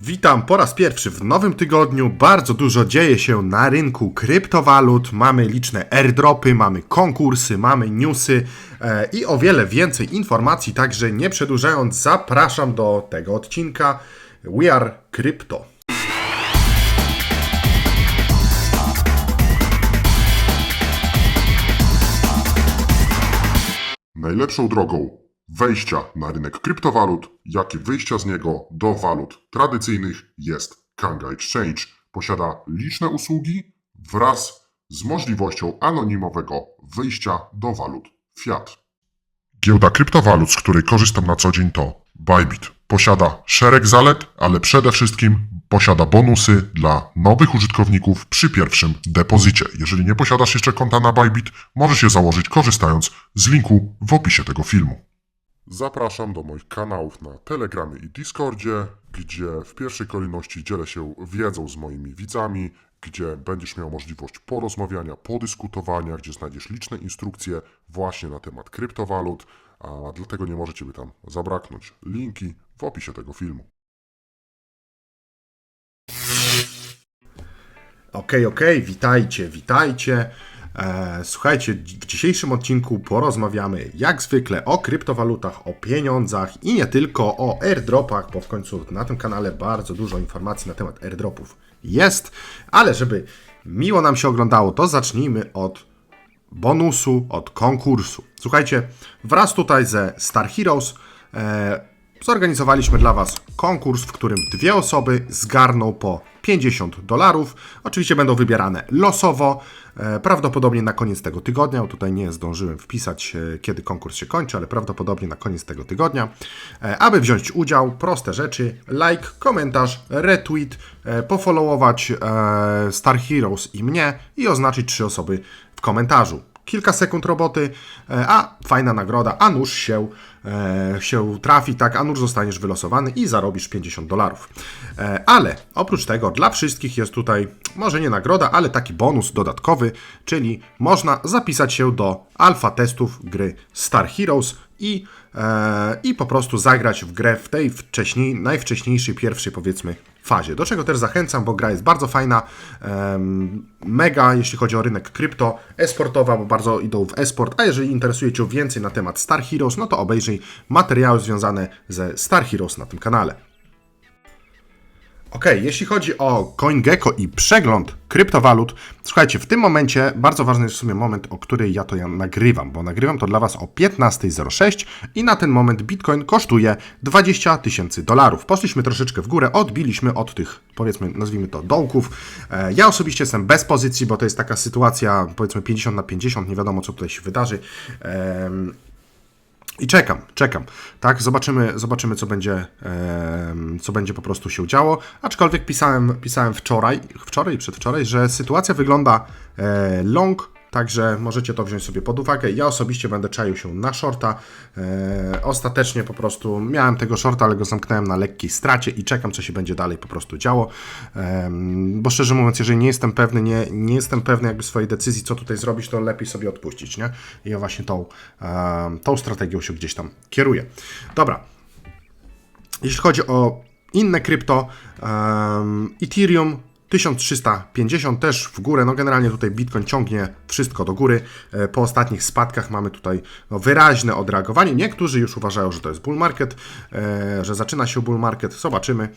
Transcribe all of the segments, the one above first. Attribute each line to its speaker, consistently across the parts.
Speaker 1: Witam po raz pierwszy w nowym tygodniu. Bardzo dużo dzieje się na rynku kryptowalut. Mamy liczne airdropy, mamy konkursy, mamy newsy e, i o wiele więcej informacji. Także nie przedłużając, zapraszam do tego odcinka. We are crypto.
Speaker 2: Najlepszą drogą wejścia na rynek kryptowalut, jak i wyjścia z niego do walut tradycyjnych jest Kanga Exchange. Posiada liczne usługi wraz z możliwością anonimowego wyjścia do walut fiat. Giełda kryptowalut, z której korzystam na co dzień to Bybit. Posiada szereg zalet, ale przede wszystkim posiada bonusy dla nowych użytkowników przy pierwszym depozycie. Jeżeli nie posiadasz jeszcze konta na Bybit, możesz je założyć korzystając z linku w opisie tego filmu. Zapraszam do moich kanałów na Telegramie i Discordzie, gdzie w pierwszej kolejności dzielę się wiedzą z moimi widzami, gdzie będziesz miał możliwość porozmawiania, podyskutowania, gdzie znajdziesz liczne instrukcje właśnie na temat kryptowalut, a dlatego nie może Ciebie tam zabraknąć. Linki w opisie tego filmu.
Speaker 1: Okej, okej, witajcie, witajcie. E, słuchajcie, w dzisiejszym odcinku porozmawiamy jak zwykle o kryptowalutach, o pieniądzach i nie tylko o airdropach, bo w końcu na tym kanale bardzo dużo informacji na temat airdropów jest, ale żeby miło nam się oglądało, to zacznijmy od bonusu, od konkursu. Słuchajcie, wraz tutaj ze Star Heroes e, zorganizowaliśmy dla Was konkurs, w którym dwie osoby zgarną po 50 dolarów. Oczywiście będą wybierane losowo, e, prawdopodobnie na koniec tego tygodnia. Tutaj nie zdążyłem wpisać, e, kiedy konkurs się kończy, ale prawdopodobnie na koniec tego tygodnia. E, aby wziąć udział, proste rzeczy: like, komentarz, retweet, pofollowować Star Heroes i mnie i oznaczyć trzy osoby w komentarzu. Kilka sekund roboty, e, a fajna nagroda, a nóż się, e, się trafi, tak, a nóż zostaniesz wylosowany i zarobisz 50 dolarów. E, ale oprócz tego dla wszystkich jest tutaj, może nie nagroda, ale taki bonus dodatkowy, czyli można zapisać się do alfa testów gry Star Heroes i, i po prostu zagrać w grę w tej wcześniej, najwcześniejszej, pierwszej powiedzmy fazie. Do czego też zachęcam, bo gra jest bardzo fajna, mega jeśli chodzi o rynek krypto, esportowa, bo bardzo idą w esport, a jeżeli interesuje Cię więcej na temat Star Heroes, no to obejrzyj materiały związane ze Star Heroes na tym kanale. Ok, jeśli chodzi o CoinGecko i przegląd kryptowalut, słuchajcie, w tym momencie bardzo ważny jest w sumie moment, o której ja to ja nagrywam, bo nagrywam to dla Was o 15.06 i na ten moment Bitcoin kosztuje 20 tysięcy dolarów. Poszliśmy troszeczkę w górę, odbiliśmy od tych, powiedzmy, nazwijmy to dołków. E, Ja osobiście jestem bez pozycji, bo to jest taka sytuacja, powiedzmy 50 na 50, nie wiadomo co tutaj się wydarzy. I czekam, czekam. Tak, zobaczymy, zobaczymy co będzie, co będzie po prostu się działo. Aczkolwiek pisałem, pisałem wczoraj, wczoraj, przedwczoraj, że sytuacja wygląda e, long, także możecie to wziąć sobie pod uwagę. Ja osobiście będę czaił się na shorta. E, ostatecznie po prostu miałem tego shorta, ale go zamknąłem na lekkiej stracie i czekam, co się będzie dalej po prostu działo. Bo szczerze mówiąc, jeżeli nie jestem pewny, nie, nie jestem pewny jakby swojej decyzji, co tutaj zrobić, to lepiej sobie odpuścić, nie? I ja właśnie tą, tą strategią się gdzieś tam kieruję. Dobra. Jeśli chodzi o inne krypto, Ethereum 1350 też w górę. No generalnie tutaj Bitcoin ciągnie wszystko do góry. E, Po ostatnich spadkach mamy tutaj no, wyraźne odreagowanie. Niektórzy już uważają, że to jest bull market, e, że zaczyna się bull market. Zobaczymy.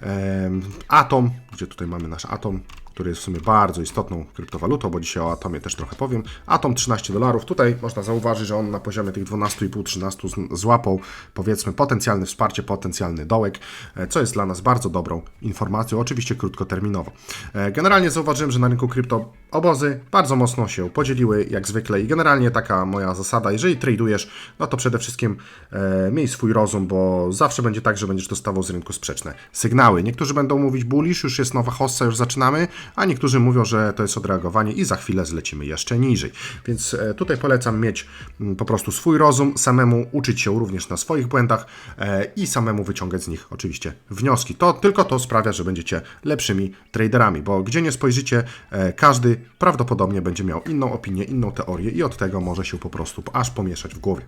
Speaker 1: Em, Atom, gdzie tutaj mamy nasz Atom, który jest w sumie bardzo istotną kryptowalutą, bo dzisiaj o Atomie też trochę powiem. Atom 13 dolarów. Tutaj można zauważyć, że on na poziomie tych 12,5-13 z- złapał powiedzmy potencjalne wsparcie, potencjalny dołek, e, co jest dla nas bardzo dobrą informacją, oczywiście krótkoterminowo. E, Generalnie zauważyłem, że na rynku krypto obozy bardzo mocno się podzieliły, jak zwykle i generalnie taka moja zasada, jeżeli tradujesz, no to przede wszystkim e, miej swój rozum, bo zawsze będzie tak, że będziesz dostawał z rynku sprzeczne sygnały. Niektórzy będą mówić bullish, już jest nowa hossa, już zaczynamy, a niektórzy mówią, że to jest odreagowanie i za chwilę zlecimy jeszcze niżej. Więc e, tutaj polecam mieć mm, po prostu swój rozum, samemu uczyć się również na swoich błędach e, i samemu wyciągać z nich oczywiście wnioski. To tylko to sprawia, że będziecie lepszymi traderami, bo gdzie nie spojrzycie, e, każdy prawdopodobnie będzie miał inną opinię, inną teorię i od tego może się po prostu aż pomieszać w głowie.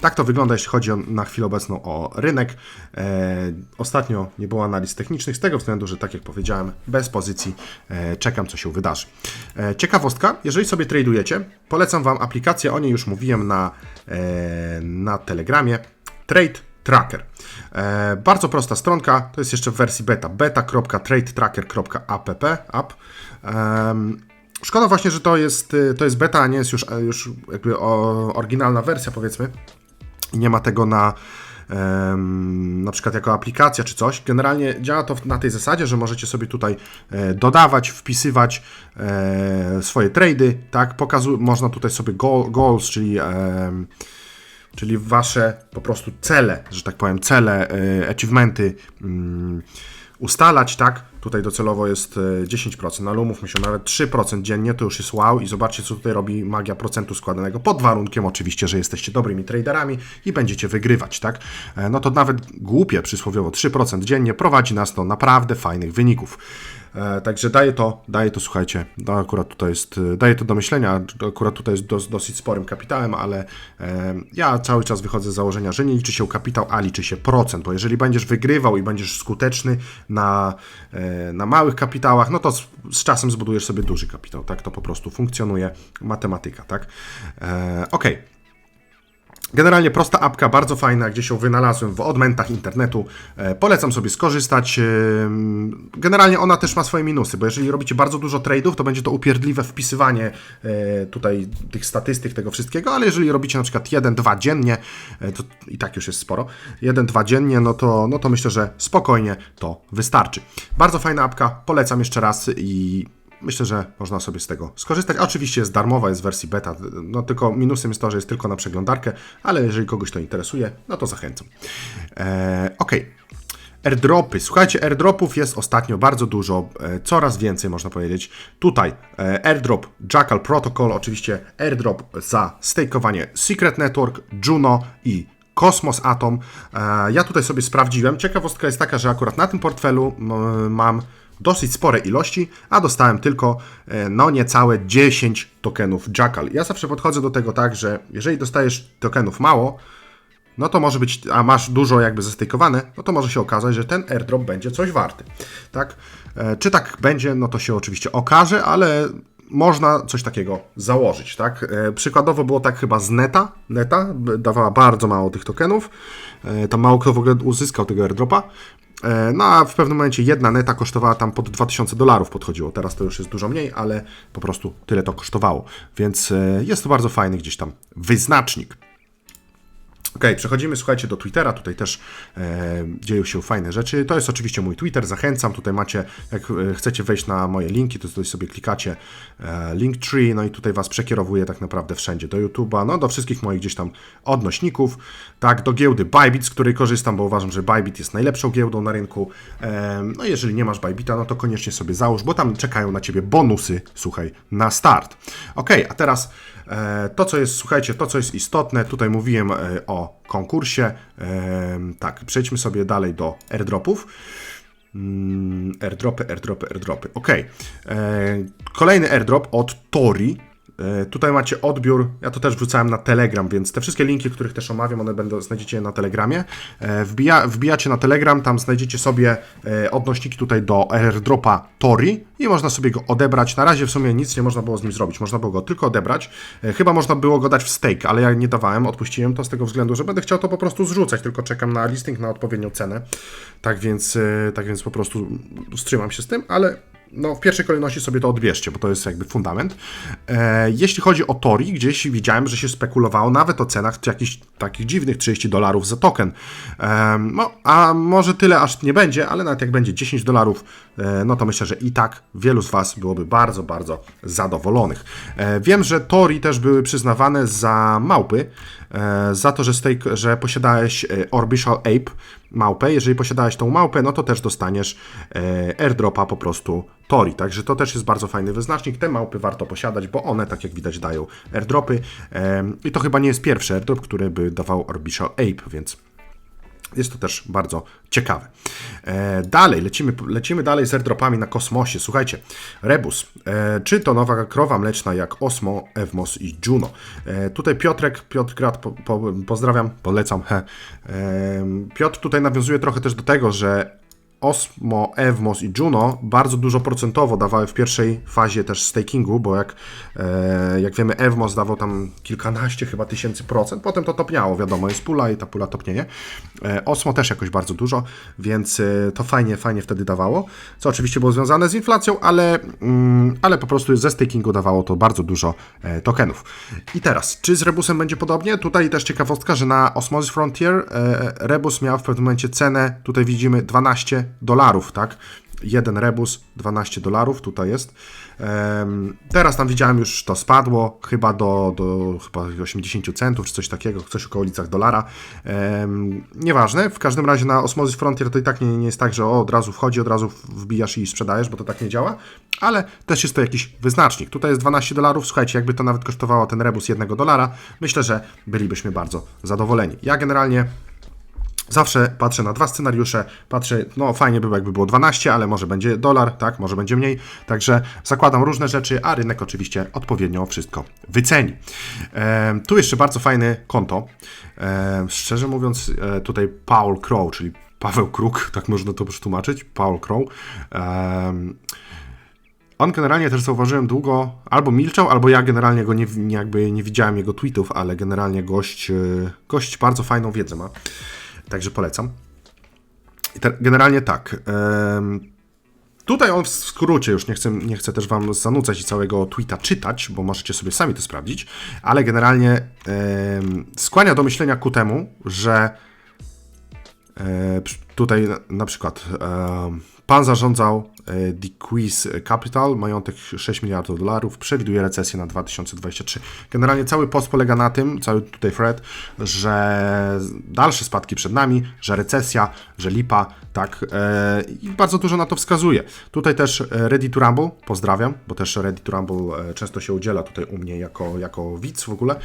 Speaker 1: Tak to wygląda, jeśli chodzi na chwilę obecną o rynek. Ostatnio nie było analiz technicznych z tego względu, że tak jak powiedziałem, bez pozycji czekam, co się wydarzy. E, ciekawostka, jeżeli sobie tradujecie, polecam Wam aplikację, o niej już mówiłem na, e, na Telegramie, Trade Tracker. E, bardzo prosta stronka, to jest jeszcze w wersji beta, beta.tradetracker.app. App. Szkoda właśnie, że to jest, y, to jest beta, a nie jest już, e, już jakby oryginalna wersja, powiedzmy. Nie ma tego na, na przykład jako aplikacja czy coś. Generalnie działa to na tej zasadzie, że możecie sobie tutaj e, dodawać, wpisywać e, swoje trady, tak? Pokazu- można tutaj sobie goal, goals, czyli czyli wasze po prostu cele, że tak powiem, cele, e, achievementy mm, ustalać, tak? Tutaj docelowo jest e, 10%, no ale umówmy się, nawet 3% dziennie to już jest wow i zobaczcie, co tutaj robi magia procentu składanego, pod warunkiem oczywiście, że jesteście dobrymi traderami i będziecie wygrywać, tak? E, No to nawet głupie przysłowiowo 3% dziennie prowadzi nas do naprawdę fajnych wyników. E, Także daje to, daje to, słuchajcie, akurat tutaj jest, e, daje to do myślenia, akurat tutaj jest dos, dosyć sporym kapitałem, ale e, ja cały czas wychodzę z założenia, że nie liczy się kapitał, a liczy się procent, bo jeżeli będziesz wygrywał i będziesz skuteczny na, na małych kapitałach, no to z, z czasem zbudujesz sobie duży kapitał, tak, to po prostu funkcjonuje matematyka, tak. E, Okej. Generalnie prosta apka, bardzo fajna, gdzie się wynalazłem w odmętach internetu. E, polecam sobie skorzystać. Em, Generalnie ona też ma swoje minusy, bo jeżeli robicie bardzo dużo trade'ów, to będzie to upierdliwe wpisywanie e, tutaj tych statystyk, tego wszystkiego, ale jeżeli robicie na przykład 1-2 dziennie, e, to i tak już jest sporo, 1-2 dziennie, no to, no to myślę, że spokojnie to wystarczy. Bardzo fajna apka, polecam jeszcze raz i Myślę, że można sobie z tego skorzystać. Oczywiście jest darmowa, jest w wersji beta, no tylko minusem jest to, że jest tylko na przeglądarkę, ale jeżeli kogoś to interesuje, no to zachęcam. Eee, ok. Airdropy. Słuchajcie, airdropów jest ostatnio bardzo dużo, e, coraz więcej można powiedzieć. Tutaj e, airdrop Jackal Protocol, oczywiście airdrop za stakeowanie Secret Network, Juno i Cosmos Atom. E, Ja tutaj sobie sprawdziłem. Ciekawostka jest taka, że akurat na tym portfelu m, mam dosyć spore ilości, a dostałem tylko e, no niecałe 10 tokenów Jackal. Ja zawsze podchodzę do tego tak, że jeżeli dostajesz tokenów mało, no to może być, a masz dużo jakby zastejkowane, no to może się okazać, że ten airdrop będzie coś warty, tak? E, Czy tak będzie, no to się oczywiście okaże, ale można coś takiego założyć, tak? E, Przykładowo było tak chyba z Neta, Neta dawała bardzo mało tych tokenów, tam mało kto w ogóle uzyskał tego airdropa, no a w pewnym momencie jedna neta kosztowała tam pod 2000 dolarów podchodziło. Teraz to już jest dużo mniej, ale po prostu tyle to kosztowało. Więc e, jest to bardzo fajny gdzieś tam wyznacznik. Ok, przechodzimy, słuchajcie, do Twittera. Tutaj też e, dzieją się fajne rzeczy. To jest oczywiście mój Twitter. Zachęcam. Tutaj macie, jak e, chcecie wejść na moje linki, to tutaj sobie klikacie e, Linktree, no i tutaj Was przekierowuje tak naprawdę wszędzie. Do YouTube'a, no do wszystkich moich gdzieś tam odnośników. Tak, do giełdy Bybit, z której korzystam, bo uważam, że Bybit jest najlepszą giełdą na rynku. E, no jeżeli nie masz Bybita, no to koniecznie sobie załóż, bo tam czekają na Ciebie bonusy, słuchaj, na start. Ok, a teraz E, To, co jest, słuchajcie, to, co jest istotne, tutaj mówiłem e, o konkursie. Tak, przejdźmy sobie dalej do airdropów. Mm, Airdropy, airdropy, airdropy. Ok. E, Kolejny airdrop od Tori. E, Tutaj macie odbiór, ja to też wrzucałem na Telegram, więc te wszystkie linki, których też omawiam, one będą, znajdziecie na Telegramie. E, Wbija, wbijacie na Telegram, tam znajdziecie sobie e, odnośniki tutaj do airdropa Tori i można sobie go odebrać. Na razie w sumie nic nie można było z nim zrobić, można było go tylko odebrać. Chyba można było go dać w stake, ale ja nie dawałem, odpuściłem to z tego względu, że będę chciał to po prostu zrzucać, tylko czekam na listing, na odpowiednią cenę. Tak więc, tak więc po prostu wstrzymam się z tym, ale no, w pierwszej kolejności sobie to odbierzcie, bo to jest jakby fundament. E, jeśli chodzi o Tori, gdzieś widziałem, że się spekulowało nawet o cenach jakichś takich dziwnych 30 dolarów za token. E, no, a może tyle aż nie będzie, ale nawet jak będzie 10 dolarów, e, no to myślę, że i tak wielu z Was byłoby bardzo, bardzo zadowolonych. E, wiem, że Tori też były przyznawane za małpy, e, za to, że, stake, że posiadałeś e, Orbital Ape, małpę. Jeżeli posiadałeś tą małpę, no to też dostaniesz e, airdropa po prostu Tori. Także to też jest bardzo fajny wyznacznik. Te małpy warto posiadać, bo one, tak jak widać, dają airdropy. Em, I to chyba nie jest pierwszy airdrop, który by dawał Orbital Ape, więc jest to też bardzo ciekawe. E, dalej, lecimy, lecimy dalej z airdropami na kosmosie. Słuchajcie, Rebus, e, czy to nowa krowa mleczna jak Osmo, Evmos i Juno. E, tutaj Piotrek, Piotr Grat, po, po, pozdrawiam, polecam. Piotr tutaj nawiązuje trochę też do tego, że Osmo, Evmos i Juno bardzo dużo procentowo dawały w pierwszej fazie też stakingu, bo jak, e, jak wiemy, Evmos dawał tam kilkanaście chyba tysięcy procent, potem to topniało, wiadomo, jest pula i ta pula topnieje. E, Osmo też jakoś bardzo dużo, więc e, to fajnie, fajnie wtedy dawało, co oczywiście było związane z inflacją, ale, mm, ale po prostu ze stakingu dawało to bardzo dużo tokenów. I teraz, czy z Rebusem będzie podobnie? Tutaj też ciekawostka, że na Osmosis Frontier Rebus miał w pewnym momencie cenę, tutaj widzimy 12 dolarów, tak? Jeden rebus, 12 dolarów, tutaj jest. Teraz tam widziałem już to spadło, chyba do, do chyba 80 centów, czy coś takiego, coś około ulicach dolara. Nieważne, w każdym razie na Osmosis Frontier to i tak nie, nie jest tak, że o, od razu wchodzi, od razu wbijasz i sprzedajesz, bo to tak nie działa, ale też jest to jakiś wyznacznik. Tutaj jest 12 dolarów, słuchajcie, jakby to nawet kosztowało ten rebus 1 dolara, myślę, że bylibyśmy bardzo zadowoleni. Ja generalnie Zawsze patrzę na dwa scenariusze, patrzę, no fajnie by było, jakby było 12, ale może będzie dolar, tak, może będzie mniej. Także zakładam różne rzeczy, a rynek oczywiście odpowiednio wszystko wyceni. E, tu jeszcze bardzo fajne konto. E, szczerze mówiąc, e, tutaj Paul Crow, czyli Paweł Kruk, tak można to przetłumaczyć, Paul Crow. E, on generalnie też zauważyłem długo, albo milczał, albo ja generalnie go nie, jakby nie widziałem jego tweetów, ale generalnie gość, e, gość bardzo fajną wiedzę ma. Także polecam. Generalnie tak. tutaj on w skrócie, już nie chcę, nie chcę też Wam zanudzać i całego tweeta czytać, bo możecie sobie sami to sprawdzić, ale generalnie skłania do myślenia ku temu, że e, tutaj na, przykład pan zarządzał Decrease Capital, majątek 6 miliardów dolarów, przewiduje recesję na 2023. Generalnie cały post polega na tym, cały tutaj thread, że dalsze spadki przed nami, że recesja, że lipa, tak, e, i bardzo dużo na to wskazuje. Tutaj też e, Ready to Rumble, pozdrawiam, bo też Ready to Rumble e, często się udziela tutaj u mnie jako, jako widz w ogóle.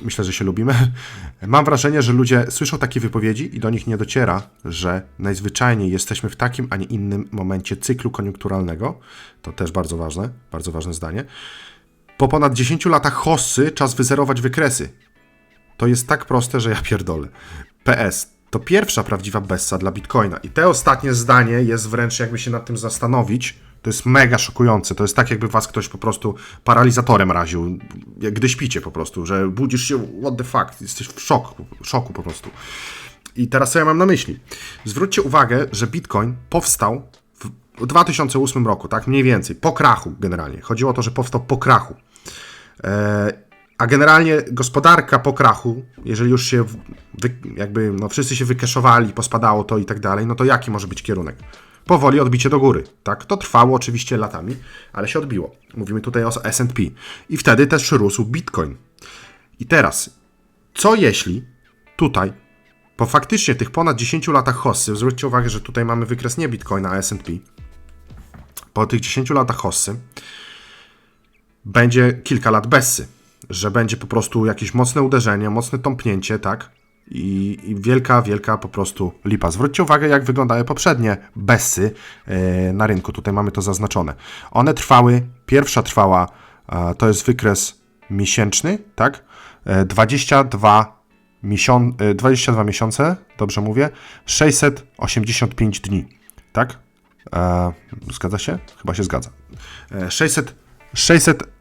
Speaker 1: Myślę, że się lubimy. Mam wrażenie, że ludzie słyszą takie wypowiedzi i do nich nie dociera, że najzwyczajniej jesteśmy w takim, a nie innym momencie cyklu koniunkturalnego. To też bardzo ważne, bardzo ważne zdanie. Po ponad 10 latach hossy czas wyzerować wykresy. To jest tak proste, że ja pierdolę. PS. To pierwsza prawdziwa bessa dla Bitcoina. I te ostatnie zdanie jest wręcz jakby się nad tym zastanowić. To jest mega szokujące. To jest tak, jakby was ktoś po prostu paralizatorem raził. Gdy śpicie po prostu, że budzisz się, what the fuck, jesteś w szoku, w szoku po prostu. I teraz co ja mam na myśli? Zwróćcie uwagę, że Bitcoin powstał w 2008 roku, tak mniej więcej, po krachu generalnie. Chodziło o to, że powstał po krachu. E, a generalnie gospodarka po krachu, jeżeli już się jakby no, wszyscy się wykeszowali, pospadało to i tak dalej, no to jaki może być kierunek? Powoli odbicie do góry, tak? To trwało oczywiście latami, ale się odbiło. Mówimy tutaj o S&P. I wtedy też rósł Bitcoin. I teraz, co jeśli tutaj, po faktycznie tych ponad 10 latach hossy, zwróćcie uwagę, że tutaj mamy wykres nie Bitcoina, a S&P, po tych 10 latach hossy, będzie kilka lat bessy, że będzie po prostu jakieś mocne uderzenie, mocne tąpnięcie, tak? I, I wielka, wielka po prostu lipa. Zwróćcie uwagę, jak wyglądały poprzednie bessy e, na rynku. Tutaj mamy to zaznaczone. One trwały, pierwsza trwała, e, to jest wykres miesięczny, tak? E, 22, miesią, e, 22 miesiące, dobrze mówię, 685 dni, tak? E, zgadza się? Chyba się zgadza. E, 600, 600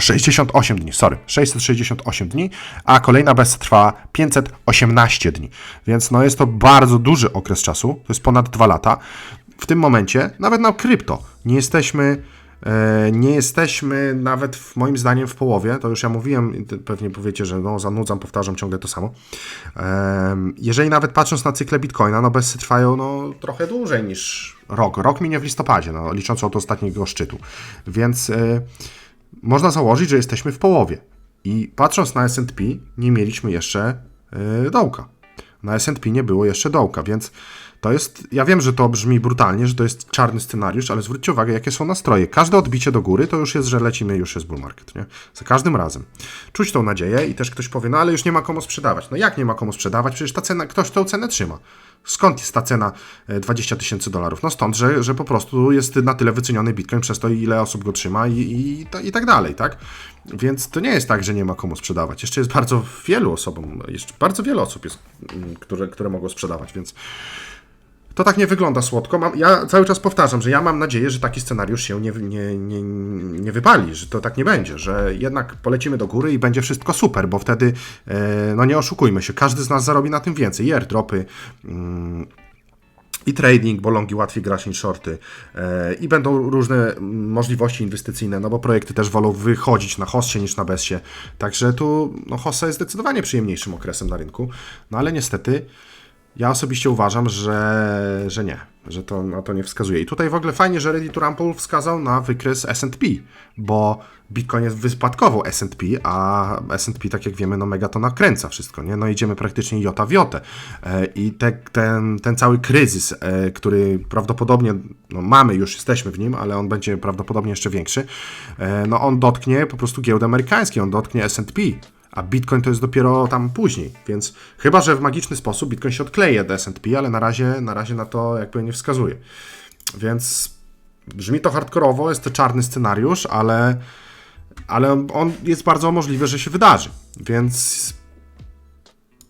Speaker 1: 68 dni, sorry, 668 dni, a kolejna bez trwała 518 dni. Więc no jest to bardzo duży okres czasu, to jest ponad 2 lata. W tym momencie, nawet na krypto, nie jesteśmy, nie jesteśmy nawet w, moim zdaniem w połowie, to już ja mówiłem, pewnie powiecie, że no zanudzam, powtarzam ciągle to samo. Jeżeli nawet patrząc na cykle Bitcoina, no bezsy trwają no trochę dłużej niż rok. Rok minie w listopadzie, no licząc od ostatniego szczytu. Więc... E, można założyć, że jesteśmy w połowie. I patrząc na S&P, nie mieliśmy jeszcze yy, dołka. Na S&P nie było jeszcze dołka, więc to jest, ja wiem, że to brzmi brutalnie, że to jest czarny scenariusz, ale zwróćcie uwagę, jakie są nastroje. Każde odbicie do góry to już jest, że lecimy, już jest bull market, nie? Za każdym razem. Czuć tą nadzieję i też ktoś powie, no ale już nie ma komu sprzedawać. No jak nie ma komu sprzedawać? Przecież ta cena, ktoś tą cenę trzyma. Skąd jest ta cena e, 20 tysięcy dolarów? No stąd, że, że po prostu jest na tyle wyceniony Bitcoin przez to, ile osób go trzyma i, i, i tak dalej, tak? Więc to nie jest tak, że nie ma komu sprzedawać. Jeszcze jest bardzo wielu osobom, jeszcze bardzo wiele osób jest, mm, które, które mogą sprzedawać, więc to tak nie wygląda słodko. Mam, ja cały czas powtarzam, że ja mam nadzieję, że taki scenariusz się nie, nie, nie, nie wypali, że to tak nie będzie, że jednak polecimy do góry i będzie wszystko super, bo wtedy, e, no nie oszukujmy się, każdy z nas zarobi na tym więcej. I airdropy, mm, i trading, bo longi łatwiej grać niż shorty e, i będą różne możliwości inwestycyjne, no bo projekty też wolą wychodzić na hossie niż na bezsie, także tu no, hossa jest zdecydowanie przyjemniejszym okresem na rynku, no ale niestety ja osobiście uważam, że, że nie, że to na to nie wskazuje. I tutaj w ogóle fajnie, że Reddit Rumble wskazał na wykres S&P, bo Bitcoin jest wypadkową S&P, a S&P, tak jak wiemy, no mega to nakręca wszystko, nie? No idziemy praktycznie jota w jotę. E, I te, ten, ten cały kryzys, e, który prawdopodobnie no mamy, już jesteśmy w nim, ale on będzie prawdopodobnie jeszcze większy, e, no on dotknie po prostu giełdy amerykańskie, on dotknie S&P, a Bitcoin to jest dopiero tam później, więc chyba, że w magiczny sposób Bitcoin się odkleje od S&P, ale na razie, na razie na to jakby nie wskazuje. Więc brzmi to hardkorowo, jest to czarny scenariusz, ale, ale on jest bardzo możliwe, że się wydarzy. Więc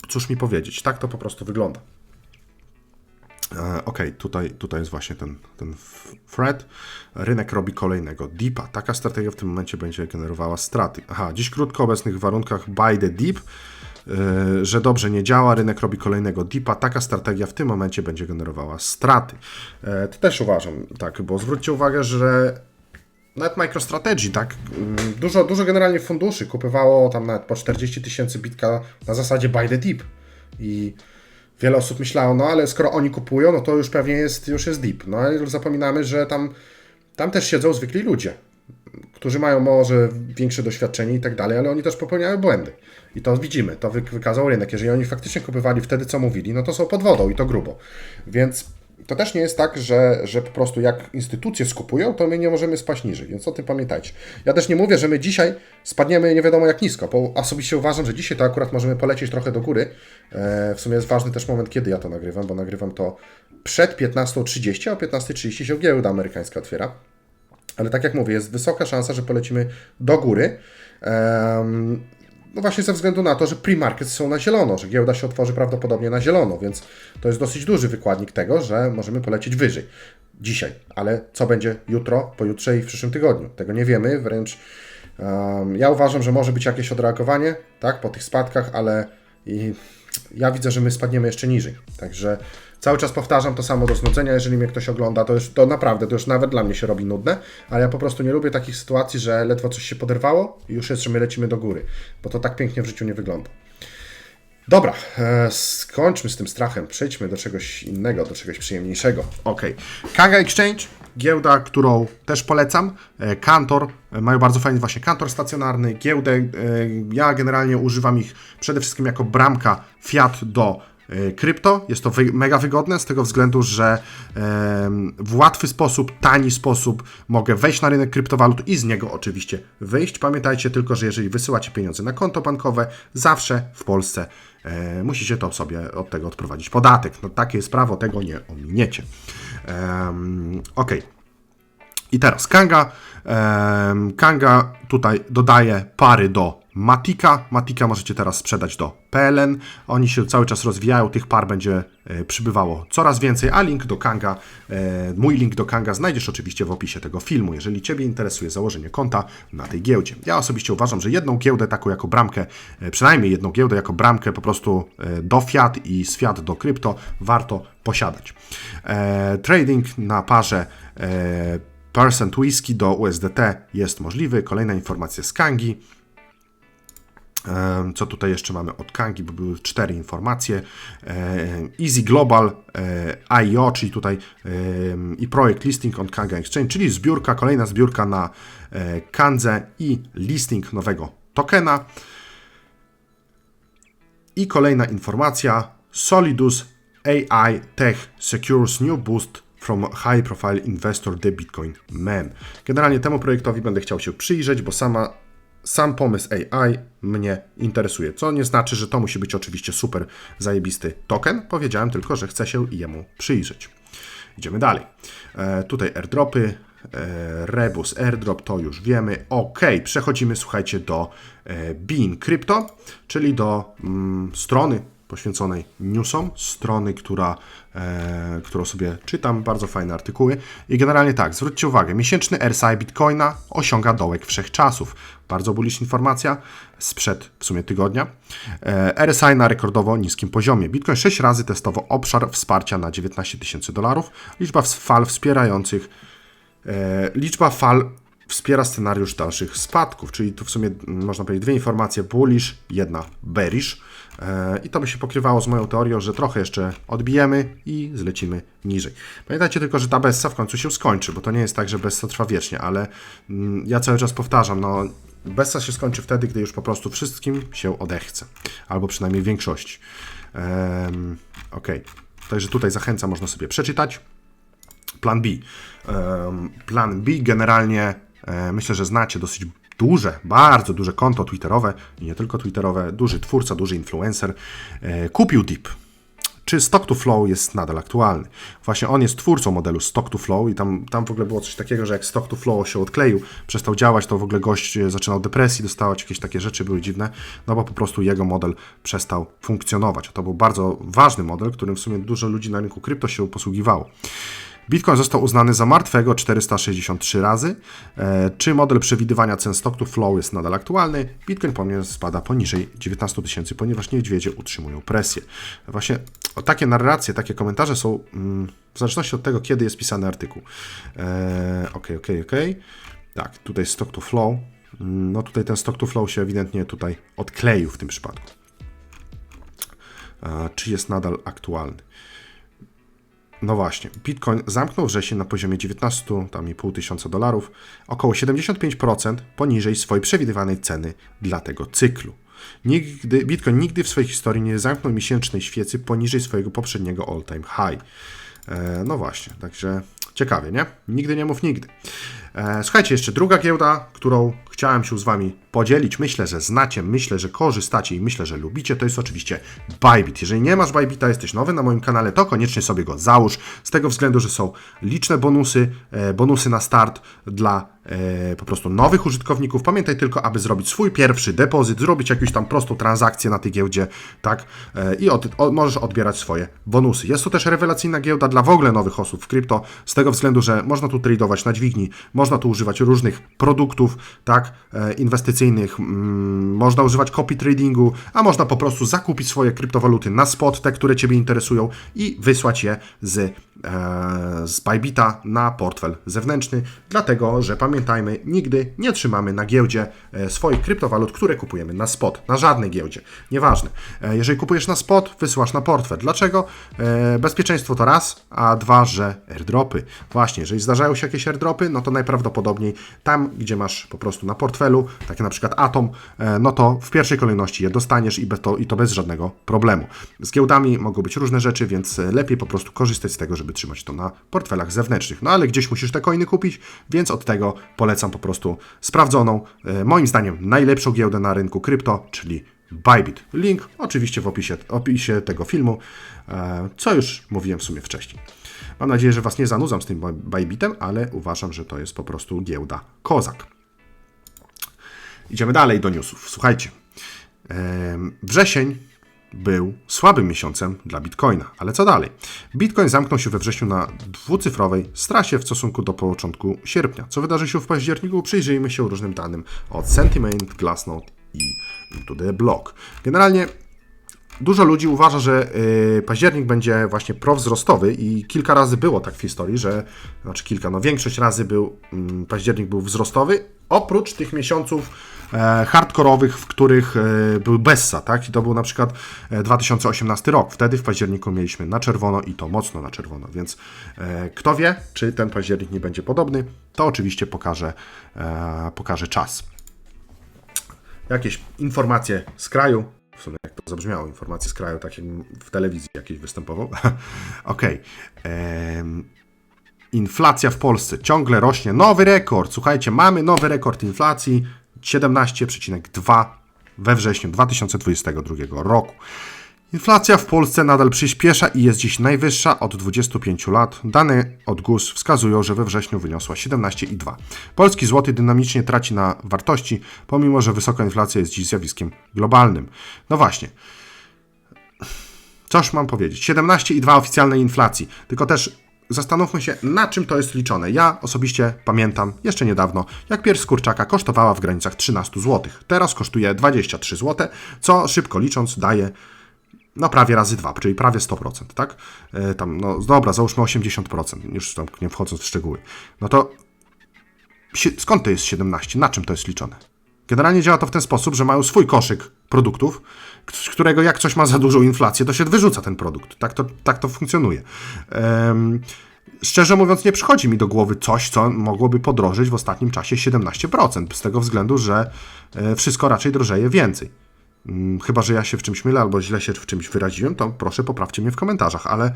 Speaker 1: cóż mi powiedzieć, tak to po prostu wygląda. E, Ok, tutaj, tutaj jest właśnie ten, ten thread. Rynek robi kolejnego dipa. Taka strategia w tym momencie będzie generowała straty. Aha, dziś krótko obecnych warunkach buy the dip, e, że dobrze nie działa, rynek robi kolejnego dipa. Taka strategia w tym momencie będzie generowała straty. E, To też uważam, tak, bo zwróćcie uwagę, że nawet MicroStrategy, tak, mm, dużo, dużo generalnie funduszy kupywało tam nawet po 40 tysięcy bitka na zasadzie buy the dip. I wiele osób myślało, no ale skoro oni kupują, no to już pewnie jest, już jest deep. No ale zapominamy, że tam, tam też siedzą zwykli ludzie, którzy mają może większe doświadczenie i tak dalej, ale oni też popełniają błędy. I to widzimy, to wy- wykazał rynek. Jeżeli oni faktycznie kupowali wtedy, co mówili, no to są pod wodą i to grubo. Więc to też nie jest tak, że, że po prostu jak instytucje skupują, to my nie możemy spaść niżej, więc o tym pamiętajcie. Ja też nie mówię, że my dzisiaj spadniemy nie wiadomo jak nisko, bo osobiście uważam, że dzisiaj to akurat możemy polecieć trochę do góry. E, w sumie jest ważny też moment, kiedy ja to nagrywam, bo nagrywam to przed 15.30, a o 15.30 się giełda amerykańska otwiera. Ale tak jak mówię, jest wysoka szansa, że polecimy do góry. Em, no właśnie ze względu na to, że pre-markets są na zielono, że giełda się otworzy prawdopodobnie na zielono, więc to jest dosyć duży wykładnik tego, że możemy polecieć wyżej dzisiaj. Ale co będzie jutro, pojutrze i w przyszłym tygodniu? Tego nie wiemy, wręcz em, ja uważam, że może być jakieś odreagowanie, tak, po tych spadkach, ale i ja widzę, że my spadniemy jeszcze niżej. Także cały czas powtarzam to samo do znudzenia. Jeżeli mnie ktoś ogląda, to już to naprawdę, to już nawet dla mnie się robi nudne, ale ja po prostu nie lubię takich sytuacji, że ledwo coś się poderwało i już jest, że my lecimy do góry, bo to tak pięknie w życiu nie wygląda. Dobra, e, skończmy z tym strachem, przejdźmy do czegoś innego, do czegoś przyjemniejszego. Ok. Kanga Exchange, giełda, którą też polecam. E, Kantor, e, mają bardzo fajny właśnie kantor stacjonarny, giełdę. Ja generalnie używam ich przede wszystkim jako bramka fiat do krypto. Jest to wy- mega wygodne z tego względu, że w łatwy sposób, tani sposób mogę wejść na rynek kryptowalut i z niego oczywiście wyjść. Pamiętajcie tylko, że jeżeli wysyłacie pieniądze na konto bankowe, zawsze w Polsce e, musicie to sobie od tego odprowadzić podatek. No takie jest prawo, tego nie ominiecie. Ok. I teraz Kanga. Kanga tutaj dodaje pary do Matika. Matika możecie teraz sprzedać do PLN. Oni się cały czas rozwijają, tych par będzie e, przybywało coraz więcej, a link do Kanga, e, mój link do Kanga znajdziesz oczywiście w opisie tego filmu, jeżeli Ciebie interesuje założenie konta na tej giełdzie. Ja osobiście uważam, że jedną giełdę taką jako bramkę, e, przynajmniej jedną giełdę jako bramkę po prostu do fiat i z fiat do krypto warto posiadać. Trading na parze Percent Whisky do USDT jest możliwy. Kolejna informacja z Kangi. Co tutaj jeszcze mamy od Kangi, bo były cztery informacje. Easy Global e, IO, czyli tutaj i projekt listing on Kanga Exchange, czyli zbiórka, kolejna zbiórka na e, Kandze i listing nowego tokena. I kolejna informacja. Solidus AI Tech secures new boost from high profile investor the Bitcoin man. Generalnie temu projektowi będę chciał się przyjrzeć, bo sama sam pomysł AI mnie interesuje. Co nie znaczy, że to musi być oczywiście super zajebisty token. Powiedziałem tylko, że chcę się jemu przyjrzeć. Idziemy dalej. E, tutaj airdropy, e, Rebus airdrop, to już wiemy. Ok, przechodzimy, słuchajcie, do e, Bean Crypto, czyli do mm, strony poświęconej newsom, strony, która, e, którą sobie czytam, bardzo fajne artykuły. I generalnie tak, zwróćcie uwagę, miesięczny RSI Bitcoina osiąga dołek wszechczasów. Bardzo bullish informacja sprzed w sumie tygodnia. E, RSI na rekordowo niskim poziomie. Bitcoin 6 razy testował obszar wsparcia na 19 tysięcy dolarów. Liczba fal wspierających E, liczba fal wspiera scenariusz dalszych spadków, czyli tu w sumie mm, można powiedzieć dwie informacje, bullish, jedna bearish. E, I to by się pokrywało z moją teorią, że trochę jeszcze odbijemy i zlecimy niżej. Pamiętajcie tylko, że ta Bessa w końcu się skończy, bo to nie jest tak, że Bessa trwa wiecznie, ale mm, ja cały czas powtarzam, no Bessa się skończy wtedy, gdy już po prostu wszystkim się odechce, albo przynajmniej większości. Ok, także tutaj zachęcam, można sobie przeczytać. Plan B. Plan B generalnie myślę, że znacie dosyć duże, bardzo duże konto twitterowe i nie tylko twitterowe, duży twórca, duży influencer e, kupił DIP. Czy Stock to Flow jest nadal aktualny? Właśnie on jest twórcą modelu Stock to Flow i tam, tam w ogóle było coś takiego, że jak Stock to Flow się odkleił, przestał działać, to w ogóle gość e, zaczynał depresji dostawać, jakieś takie rzeczy były dziwne, no bo po prostu jego model przestał funkcjonować. To był bardzo ważny model, którym w sumie dużo ludzi na rynku krypto się posługiwało. Bitcoin został uznany za martwego 463 razy. E, czy model przewidywania cen stock to flow jest nadal aktualny? Bitcoin pomimo spada poniżej 19 tysięcy, ponieważ niedźwiedzie utrzymują presję. Właśnie o takie narracje, takie komentarze są mm, w zależności od tego, kiedy jest pisany artykuł. E, ok, ok, ok. Tak, tutaj stock to flow. Mm, No tutaj ten stock to flow się ewidentnie tutaj odkleił w tym przypadku. E, czy jest nadal aktualny? No właśnie, Bitcoin zamknął wrzesień na poziomie 19,5 tysiąca dolarów, około 75% poniżej swojej przewidywanej ceny dla tego cyklu. Nigdy, Bitcoin nigdy w swojej historii nie zamknął miesięcznej świecy poniżej swojego poprzedniego all-time high. E, no właśnie, także ciekawie, nie? Nigdy nie mów nigdy. E, słuchajcie, jeszcze druga giełda, którą chciałem się z Wami podzielić. Myślę, że znacie, myślę, że korzystacie i myślę, że lubicie. To jest oczywiście Bybit. Jeżeli nie masz Bybita, jesteś nowy na moim kanale, to koniecznie sobie go załóż. Z tego względu, że są liczne bonusy, e, bonusy na start dla e, po prostu nowych użytkowników. Pamiętaj tylko, aby zrobić swój pierwszy depozyt, zrobić jakąś tam prostą transakcję na tej giełdzie, tak? I od, o, możesz odbierać swoje bonusy. Jest to też rewelacyjna giełda dla w ogóle nowych osób w krypto, z tego względu, że można tu tradować na dźwigni, można tu używać różnych produktów, tak? E, inwestycyjnych, mm, można używać copy tradingu, a można po prostu zakupić swoje kryptowaluty na spot, te, które Ciebie interesują i wysłać je z, e, z Bybita na portfel zewnętrzny, dlatego, że pamiętajmy, nigdy nie trzymamy na giełdzie e, swoich kryptowalut, które kupujemy na spot, na żadnej giełdzie, nieważne. Jeżeli kupujesz na spot, wysyłasz na portfel. Dlaczego? Bezpieczeństwo to raz, a dwa, że airdropy. Właśnie, jeżeli zdarzają się jakieś airdropy, no to najprawdopodobniej tam, gdzie masz po prostu na portfelu, takie na przykład Atom, e, no to w pierwszej kolejności je dostaniesz i, to, i to bez żadnego problemu. Z giełdami mogą być różne rzeczy, więc e, lepiej po prostu korzystać z tego, żeby trzymać to na portfelach zewnętrznych. No ale gdzieś musisz te coiny kupić, więc od tego polecam po prostu sprawdzoną, e, moim zdaniem najlepszą giełdę na rynku krypto, czyli Bybit. Link oczywiście w opisie, opisie tego filmu, co już mówiłem w sumie wcześniej. Mam nadzieję, że Was nie zanudzam z tym Bybitem, ale uważam, że to jest po prostu giełda kozak. Idziemy dalej do newsów. Słuchajcie, wrzesień był słabym miesiącem dla Bitcoina, ale co dalej? Bitcoin zamknął się we wrześniu na dwucyfrowej stracie w stosunku do początku sierpnia. Co wydarzy się w październiku? Przyjrzyjmy się różnym danym od Sentiment, Glassnode i Into the Block. Generalnie Dużo ludzi uważa, że y, październik będzie właśnie prowzrostowy i kilka razy było tak w historii, że, znaczy kilka, no większość razy był, mm, październik był wzrostowy, oprócz tych miesiąców e, hardkorowych, w których e, był Bessa, tak? I to był na przykład e, 2018 rok. Wtedy w październiku mieliśmy na czerwono i to mocno na czerwono, więc e, kto wie, czy ten październik nie będzie podobny, to oczywiście pokaże, e, pokaże czas. Jakieś informacje z kraju, W sumie jak to zabrzmiało, informacje z kraju, tak jak w telewizji jakiejś występował. Okej. Em, Inflacja w Polsce ciągle rośnie. Nowy rekord. Słuchajcie, mamy nowy rekord inflacji 17,2 we wrześniu 2022 roku. Inflacja w Polsce nadal przyspiesza i jest dziś najwyższa od 25 lat. Dane od GUS wskazują, że we wrześniu wyniosła 17,2. Polski złoty dynamicznie traci na wartości, pomimo że wysoka inflacja jest dziś zjawiskiem globalnym. No właśnie. Coż mam powiedzieć? 17,2 oficjalnej inflacji. Tylko też zastanówmy się, na czym to jest liczone. Ja osobiście pamiętam jeszcze niedawno, jak pierś kurczaka kosztowała w granicach 13 zł. Teraz kosztuje 23 zł, co szybko licząc daje no prawie razy dwa, czyli prawie 100%, tak? E, tam, no dobra, załóżmy 80%, już tam nie wchodząc w szczegóły. No to skąd to jest 17? Na czym to jest liczone? Generalnie działa to w ten sposób, że mają swój koszyk produktów, z którego jak coś ma za dużą inflację, to się wyrzuca ten produkt. Tak to, tak to funkcjonuje. Em, Szczerze mówiąc, nie przychodzi mi do głowy coś, co mogłoby podrożyć w ostatnim czasie 17%, z tego względu, że e, wszystko raczej drożeje więcej. Mm, Chyba, że ja się w czymś mylę albo źle się w czymś wyraziłem, to proszę poprawcie mnie w komentarzach, ale,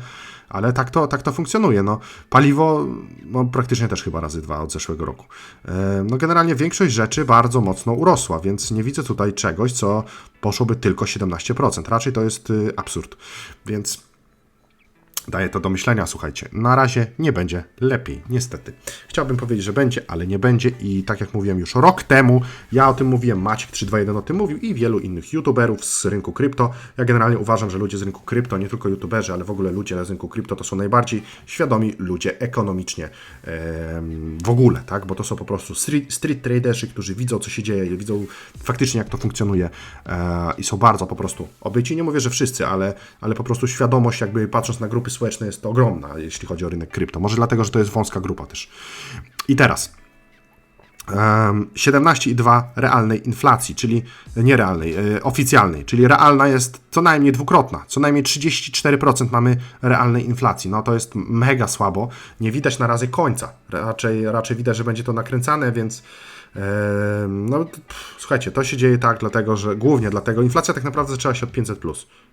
Speaker 1: ale tak, to, tak to funkcjonuje. No, paliwo no, praktycznie też chyba razy dwa od zeszłego roku. E, No, generalnie większość rzeczy bardzo mocno urosła, więc nie widzę tutaj czegoś, co poszłoby tylko 17%. Raczej to jest y, absurd. Więc Daje to do myślenia, słuchajcie. Na razie nie będzie lepiej, niestety. Chciałbym powiedzieć, że będzie, ale nie będzie i tak jak mówiłem już rok temu, ja o tym mówiłem, Maciek 321 o tym mówił i wielu innych youtuberów z rynku krypto. Ja generalnie uważam, że ludzie z rynku krypto, nie tylko youtuberzy, ale w ogóle ludzie z rynku krypto to są najbardziej świadomi ludzie ekonomicznie w ogóle, tak? Bo to są po prostu street, street traderzy, którzy widzą, co się dzieje, widzą faktycznie, jak to funkcjonuje e, i są bardzo po prostu obyci. Nie mówię, że wszyscy, ale, ale po prostu świadomość, jakby patrząc na grupy społeczne, jest to ogromna, jeśli chodzi o rynek krypto. Może dlatego, że to jest wąska grupa też. I teraz. Em, 17,2 realnej inflacji, czyli nierealnej, e, oficjalnej, czyli realna jest co najmniej dwukrotna, co najmniej 34% mamy realnej inflacji. No to jest mega słabo, nie widać na razie końca. Raczej, raczej widać, że będzie to nakręcane, więc no pff, słuchajcie, to się dzieje tak, dlatego że głównie dlatego inflacja tak naprawdę zaczęła się od 500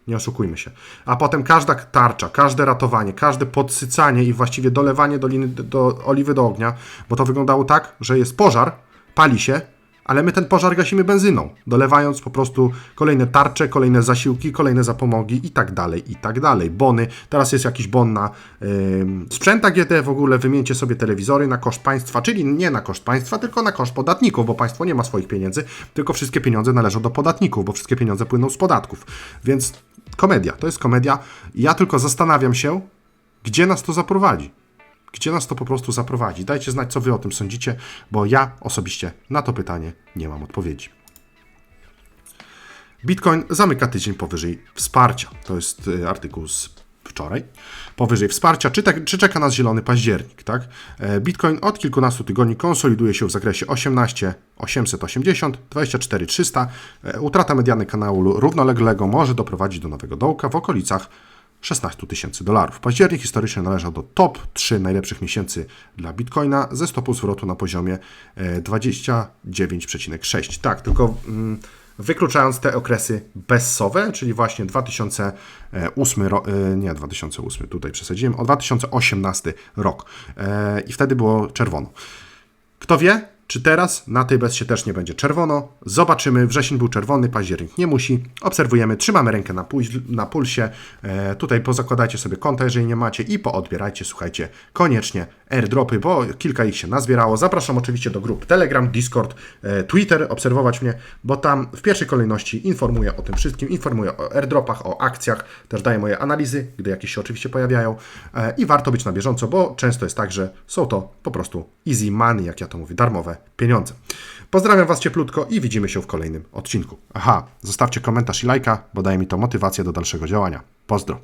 Speaker 1: nie oszukujmy się. A potem każda tarcza, każde ratowanie, każde podsycanie i właściwie dolewanie doliny, do oliwy do ognia, bo to wyglądało tak, że jest pożar, pali się, ale my ten pożar gasimy benzyną, dolewając po prostu kolejne tarcze, kolejne zasiłki, kolejne zapomogi i tak dalej, i tak dalej. Bony, teraz jest jakiś bon na ym, sprzęta GT, w ogóle wymieńcie sobie telewizory na koszt państwa, czyli nie na koszt państwa, tylko na koszt podatników, bo państwo nie ma swoich pieniędzy, tylko wszystkie pieniądze należą do podatników, bo wszystkie pieniądze płyną z podatków. Więc komedia, to jest komedia. Ja tylko zastanawiam się, gdzie nas to zaprowadzi. Gdzie nas to po prostu zaprowadzi? Dajcie znać, co wy o tym sądzicie, bo ja osobiście na to pytanie nie mam odpowiedzi. Bitcoin zamyka tydzień powyżej wsparcia. To jest y, artykuł z wczoraj. Powyżej wsparcia, czy, tak, czy czeka nas zielony październik, tak? E, Bitcoin od kilkunastu tygodni konsoliduje się w zakresie 18 880, 24 300. E, Utrata mediany kanału równoległego może doprowadzić do nowego dołka w okolicach 16 tysięcy dolarów. Październik historycznie należał do top 3 najlepszych miesięcy dla Bitcoina ze stopu zwrotu na poziomie e, 29,6. Tak, tylko mm, wykluczając te okresy bezsowe, czyli właśnie 2008 rok, nie 2008, tutaj przesadziłem, o 2018 rok. E, I wtedy było czerwono. Kto wie, czy teraz na tej bezsie też nie będzie czerwono? Zobaczymy. Wrzesień był czerwony, październik nie musi. Obserwujemy, trzymamy rękę na, pul- na pulsie. E, tutaj pozakładajcie sobie konta, jeżeli nie macie i poodbierajcie, słuchajcie, koniecznie airdropy, bo kilka ich się nazbierało. Zapraszam oczywiście do grup Telegram, Discord, e, Twitter, obserwować mnie, bo tam w pierwszej kolejności informuję o tym wszystkim, informuję o airdropach, o akcjach, też daję moje analizy, gdy jakieś się oczywiście pojawiają e, i warto być na bieżąco, bo często jest tak, że są to po prostu easy money, jak ja to mówię, darmowe pieniądze. Pozdrawiam Was cieplutko i widzimy się w kolejnym odcinku. Aha, zostawcie komentarz i lajka, bo daje mi to motywację do dalszego działania. Pozdro.